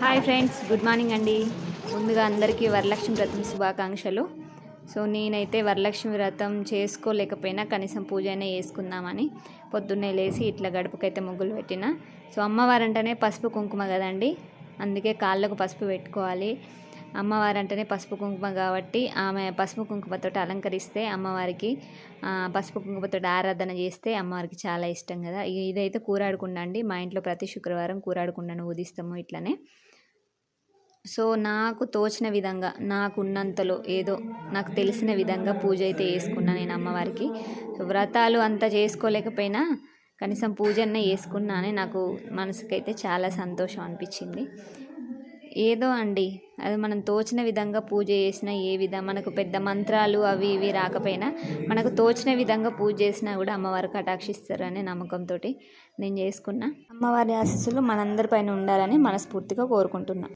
Hi friends good morning అండి. ముందుగా అందరికీ వరలక్ష్మి వ్రతం శుభాకాంక్షలు. సో నేనైతే వరలక్ష్మి వ్రతం చేసుకోలేకపోయినా కనీసం పూజ అయినా చేసుకుందామని పొద్దున్నే లేచి ఇట్లా గడపకైతే ముగ్గులు పెట్టిన. సో అమ్మవారంటేనే పసుపు కుంకుమ కదండి. అందుకే కాళ్ళకు పసుపు పెట్టుకోవాలి. అమ్మవారంటేనే పసుపు కుంకుమ కాబట్టి ఆమె పసుపు కుంకుమతో అలంకరిస్తే అమ్మవారికి పసుపు కుంకుమతో ఆరాధన చేస్తే అమ్మవారికి చాలా ఇష్టం కదా. ఇదైతే కూరాడుకుండా అండి. మా ఇంట్లో ప్రతి శుక్రవారం కూరాడుకుండాను ఊదిస్తాము ఇట్లనే. సో నాకు తోచిన విధంగా నాకున్నంతలో ఏదో నాకు తెలిసిన విధంగా పూజ అయితే చేసుకున్నా నేను అమ్మవారికి. వ్రతాలు అంతా చేసుకోలేకపోయినా కనీసం పూజ అన్న నాకు మనసుకైతే చాలా సంతోషం అనిపించింది. ఏదో అండి. అది మనం తోచిన విధంగా పూజ చేసిన ఏ విధంగా మనకు పెద్ద మంత్రాలు అవి ఇవి రాకపోయినా మనకు తోచిన విధంగా పూజ చేసినా కూడా అమ్మవారు కటాక్షిస్తారనే నమ్మకంతో నేను చేసుకున్నా. అమ్మవారి ఆశీస్సులు మనందరిపైన ఉండాలని మనస్ఫూర్తిగా కోరుకుంటున్నా.